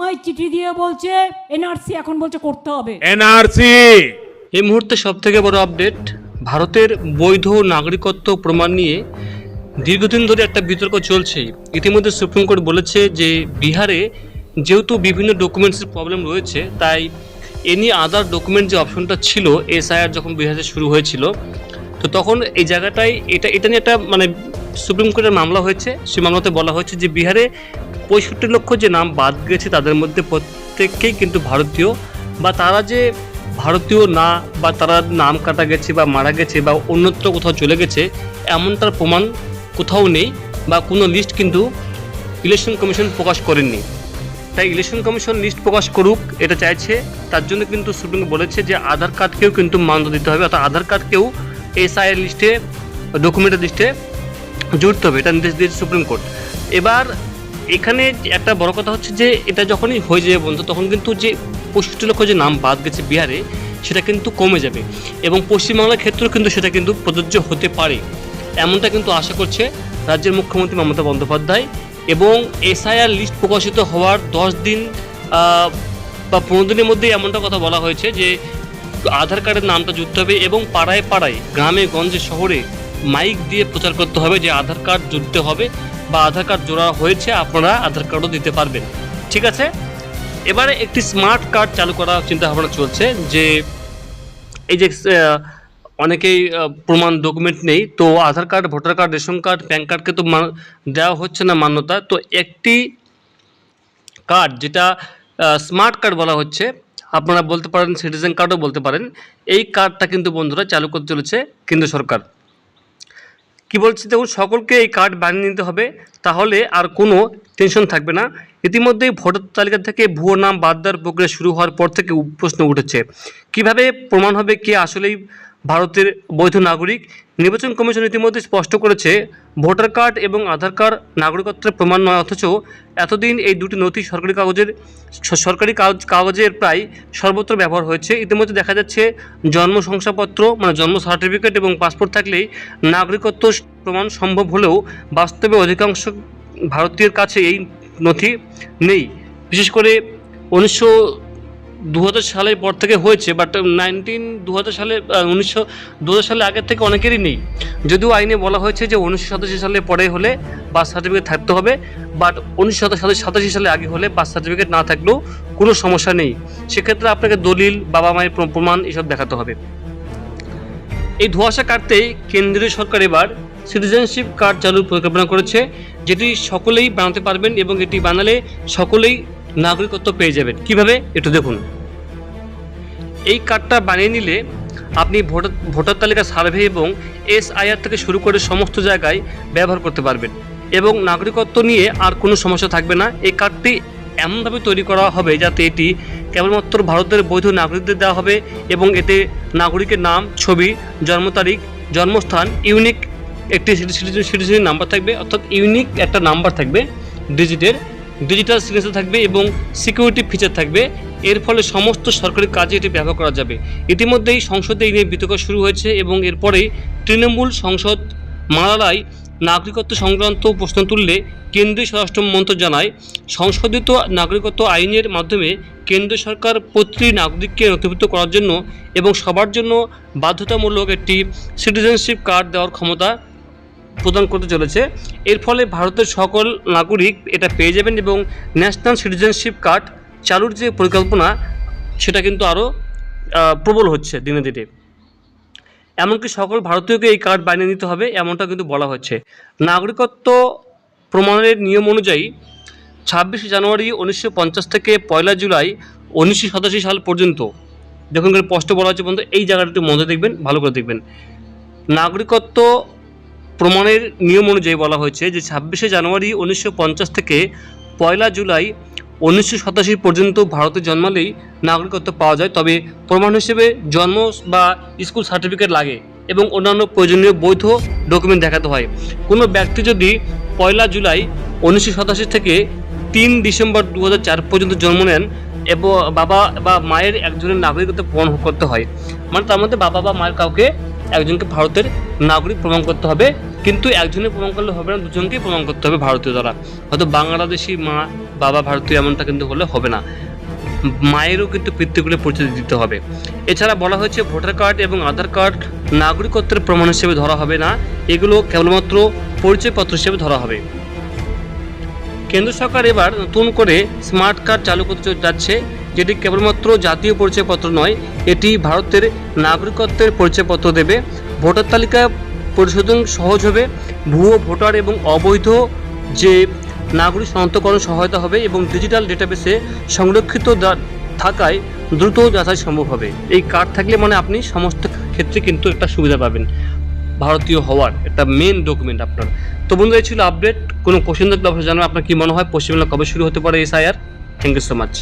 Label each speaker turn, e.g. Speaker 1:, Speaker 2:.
Speaker 1: আমায় চিঠি দিয়ে বলছে এনআরসি এখন বলছে করতে হবে।
Speaker 2: এনআরসি।
Speaker 3: এই মুহূর্তে সব থেকে বড় আপডেট ভারতের বৈধ নাগরিকত্ব প্রমাণ নিয়ে দীর্ঘদিন ধরে একটা বিতর্ক চলছে। ইতিমধ্যে সুপ্রিম কোর্ট বলেছে যে বিহারে যেহেতু বিভিন্ন ডকুমেন্টসের প্রবলেম রয়েছে তাই এনি আদার ডকুমেন্ট যে অপশনটা ছিল এসআইআর যখন বিহারে শুরু হয়েছিল তো তখন এই জায়গাটায় এটা এটা নিয়ে একটা মানে সুপ্রিম কোর্টের মামলা হয়েছে। সেই মামলাতে বলা হয়েছে যে বিহারে পঁয়ষট্টি লক্ষ যে নাম বাদ গেছে তাদের মধ্যে প্রত্যেককেই কিন্তু ভারতীয় বা তারা যে ভারতীয় না বা তারা নাম কাটা গেছে বা মারা গেছে বা অন্যত্র কোথাও চলে গেছে এমনটার প্রমাণ কোথাও নেই বা কোনো লিস্ট কিন্তু ইলেকশন কমিশন প্রকাশ করেননি। তাই ইলেকশন কমিশন লিস্ট প্রকাশ করুক, এটা চাইছে। তার জন্য কিন্তু সুপ্রিম বলেছে যে আধার কার্ডকেও কিন্তু মান্য দিতে হবে, অর্থাৎ আধার কার্ডকেও এসআইয়ের লিস্টে ডকুমেন্টের লিস্টে জুড়তে হবে, এটা নির্দেশ দিয়েছে সুপ্রিম কোর্ট। এবার এখানে একটা বড় কথা হচ্ছে যে, এটা যখনই হয়ে যাবে বন্ধু, তখন কিন্তু যে পঁয়ষট্টি লক্ষ যে নাম বাদ গেছে বিহারে, সেটা কিন্তু কমে যাবে। এবং পশ্চিমবাংলার ক্ষেত্রেও কিন্তু সেটা কিন্তু প্রযোজ্য হতে পারে। এমনটা কিন্তু আশা করছে রাজ্যের মুখ্যমন্ত্রী মমতা বন্দ্যোপাধ্যায়। এবং এসআইআর লিস্ট প্রকাশিত হওয়ার দশ দিন বা পনেরো দিনের মধ্যে এমনটা কথা বলা হয়েছে যে, আধার কার্ডের নামটা জুড়তে হবে এবং পাড়ায় পাড়ায়, গ্রামে, গঞ্জে, শহরে মাইক দিয়ে প্রচার করতে হবে যে আধার কার্ড জুড়তে হবে বা আধার কার্ড জোড়া হয়েছে, আপনারা আধার কার্ডও দিতে পারবেন। ঠিক আছে? এবারে একটি স্মার্ট কার্ড চালু করার চিন্তা ভাবনা চলছে যে এই যে অনেকেই প্রমাণ ডকুমেন্ট নেই, তো Aadhaar card, voter card, ration card, PAN কার্ডকে তো দেওয়া হচ্ছে না মান্যতা। তো একটি কার্ড যেটা স্মার্ট কার্ড বলা হচ্ছে, আপনারা বলতে পারেন, সিটিজেন কার্ডও বলতে পারেন, এই কার্ডটা কিন্তু বন্ধুরা চালু করতে চলেছে কেন্দ্র সরকার। কি বলছি, দেখুন, সকলকে এই কার্ড বানিয়ে নিতে হবে, তাহলে আর কোনো টেনশন থাকবে না। ইতিমধ্যেই ভোটার তালিকা থেকে ভুয়ো নাম বাদ দেওয়ার প্রক্রিয়া শুরু হওয়ার পর থেকে প্রশ্ন উঠেছে। কীভাবে প্রমাণ হবে, কে আসলেই ভারতের বৈধ নাগরিক। নির্বাচন কমিশন ইতিমধ্যে স্পষ্ট করেছে, ভোটার কার্ড এবং আধার কার্ড নাগরিকত্বের প্রমাণ নয়, অথচ এতদিন এই দুটি নথি সরকারি কাগজের সরকারি কাগজ কাগজের প্রায় সর্বত্র ব্যবহার হয়েছে। ইতিমধ্যে দেখা যাচ্ছে জন্ম শংসাপত্র মানে জন্ম সার্টিফিকেট এবং পাসপোর্ট থাকলেই নাগরিকত্ব প্রমাণ সম্ভব হলেও বাস্তবে অধিকাংশ ভারতীয়ের কাছে এই নথি নেই। বিশেষ করে উনিশশো দু হাজার সালের পর থেকে হয়েছে বাট নাইনটিন দু হাজার সালে উনিশশো দু সালে আগের থেকে অনেকেরই নেই। যদিও আইনে বলা হয়েছে যে উনিশশো সাতাশি সালে পরে হলে বার্থ সার্টিফিকেট থাকতে হবে বাট উনিশশো সাতাশি সালে সাতাশি সালে আগে হলে বার্থ সার্টিফিকেট না থাকলেও কোনো সমস্যা নেই। সেক্ষেত্রে আপনাকে দলিল, বাবা মায়ের প্রমাণ এসব দেখাতে হবে। এই ধোঁয়াশা কাটতেই কেন্দ্রীয় সরকার এবার সিটিজেনশিপ কার্ড চালুর পরিকল্পনা করেছে, যেটি সকলেই বানাতে পারবেন এবং এটি বানালে সকলেই নাগরিকত্ব পেয়ে যাবেন। কীভাবে? একটু দেখুন। এই কার্ডটা বানিয়ে নিলে আপনি ভোটার ভোটার তালিকা সার্ভে এবং এসআইআর থেকে শুরু করে সমস্ত জায়গায় ব্যবহার করতে পারবেন। এবং নাগরিকত্ব নিয়ে আর কোনো সমস্যা থাকবে না। এই কার্ডটি এমনভাবে তৈরি করা হবে যাতে এটি কেবলমাত্র ভারতের বৈধ নাগরিকদের দেওয়া হবে এবং এতে নাগরিকের নাম, ছবি, জন্ম তারিখ, জন্মস্থান, ইউনিক একটি সিটিজেন নাম্বার থাকবে, অর্থাৎ ইউনিক একটা নাম্বার থাকবে ডিজিটের ডিজিটাল সিগনেচার থাকবে এবং সিকিউরিটি ফিচার থাকবে। এর ফলে সমস্ত সরকারি কাজে এটি ব্যবহার করা যাবে। ইতিমধ্যেই সংসদে এই নিয়ে বিতর্ক শুরু হয়েছে এবং এরপরেই তৃণমূল সংসদ মালালায় নাগরিকত্ব সংক্রান্ত প্রশ্ন তুললে কেন্দ্রীয় স্বরাষ্ট্র মন্ত্রক জানায়, সংশোধিত নাগরিকত্ব আইনের মাধ্যমে কেন্দ্র সরকার প্রতিটি নাগরিককে নথিভুক্ত করার জন্য এবং সবার জন্য বাধ্যতামূলক একটি সিটিজেনশিপ কার্ড দেওয়ার ক্ষমতা প্রদান করতে চলেছে। এর ফলে ভারতের সকল নাগরিক এটা পেয়ে যাবেন এবং ন্যাশনাল সিটিজেনশিপ কার্ড চালুর যে পরিকল্পনা, সেটা কিন্তু আরও প্রবল হচ্ছে দিনে দিনে। এমনকি সকল ভারতীয়কে এই কার্ড বানিয়ে নিতে হবে এমনটা কিন্তু বলা হচ্ছে। নাগরিকত্ব প্রমাণের নিয়ম অনুযায়ী ছাব্বিশে জানুয়ারি উনিশশো পঞ্চাশ থেকে পয়লা জুলাই উনিশশো সাতাশি সাল পর্যন্ত, যখন স্পষ্ট বলা হচ্ছে বন্ধু, এই জায়গাটা একটু মনে দেখবেন, ভালো করে দেখবেন। নাগরিকত্ব প্রমাণের নিয়ম অনুযায়ী বলা হয়েছে যে ছাব্বিশে জানুয়ারি উনিশশো পঞ্চাশ থেকে পয়লা জুলাই উনিশশো সাতাশি পর্যন্ত ভারতে জন্মালেই নাগরিকত্ব পাওয়া যায়। তবে প্রমাণ হিসেবে জন্ম বা স্কুল সার্টিফিকেট লাগে এবং অন্যান্য প্রয়োজনীয় বৈধ ডকুমেন্ট দেখাতে হয়। কোনো ব্যক্তি যদি পয়লা জুলাই উনিশশো সাতাশি থেকে তিন ডিসেম্বর দু পর্যন্ত জন্ম নেন, এবং, বাবা বা মায়ের একজনের নাগরিকত্ব প্রমাণ করতে হয়। মানে তার মধ্যে বাবা বা মায়ের কাউকে একজনকে ভারতের নাগরিক প্রমাণ করতে হবে কিন্তু একজনে প্রমাণ করলে হবে না, দুজনকেই প্রমাণ করতে হবে ভারতীয় দ্বারা। হয়তো বাংলাদেশি মা, বাবা ভারতীয় এমনটা কিন্তু হলে হবে না। মায়েরও কিন্তু পিতৃকুলে পরিচয় দিতে হবে। এছাড়া বলা হয়েছে ভোটার কার্ড এবং আধার কার্ড নাগরিকত্বের প্রমাণ হিসেবে ধরা হবে না, এগুলো কেবলমাত্র পরিচয়পত্র হিসেবে ধরা হবে। কেন্দ্র সরকার এবার নতুন করে স্মার্ট কার্ড চালু করতে যাচ্ছে, যেটি কেবলমাত্র জাতীয় পরিচয়পত্র নয়, এটি ভারতের নাগরিকত্বের পরিচয়পত্র দেবে। ভোটার তালিকা পরিশোধন সহজ হবে। ভুয়ো ভোটার এবং অবৈধ যে নাগরিক শনাক্তকরণ সহায়তা হবে এবং ডিজিটাল ডেটাবেসে সংরক্ষিত থাকায় দ্রুত যাচাই সম্ভব হবে। এই কার্ড থাকলে মানে আপনি সমস্ত ক্ষেত্রে কিন্তু একটা সুবিধা পাবেন। ভারতীয় হওয়ার একটা মেন ডকুমেন্ট আপনার। তো বন্ধু এই ছিল আপডেট কোনো কোশ্চেন থাকলে অবশ্যই জানাবেন। আপনার কি মনে হয়? পশ্চিমবঙ্গে কবে শুরু হতে পারে SIR? Thank you so much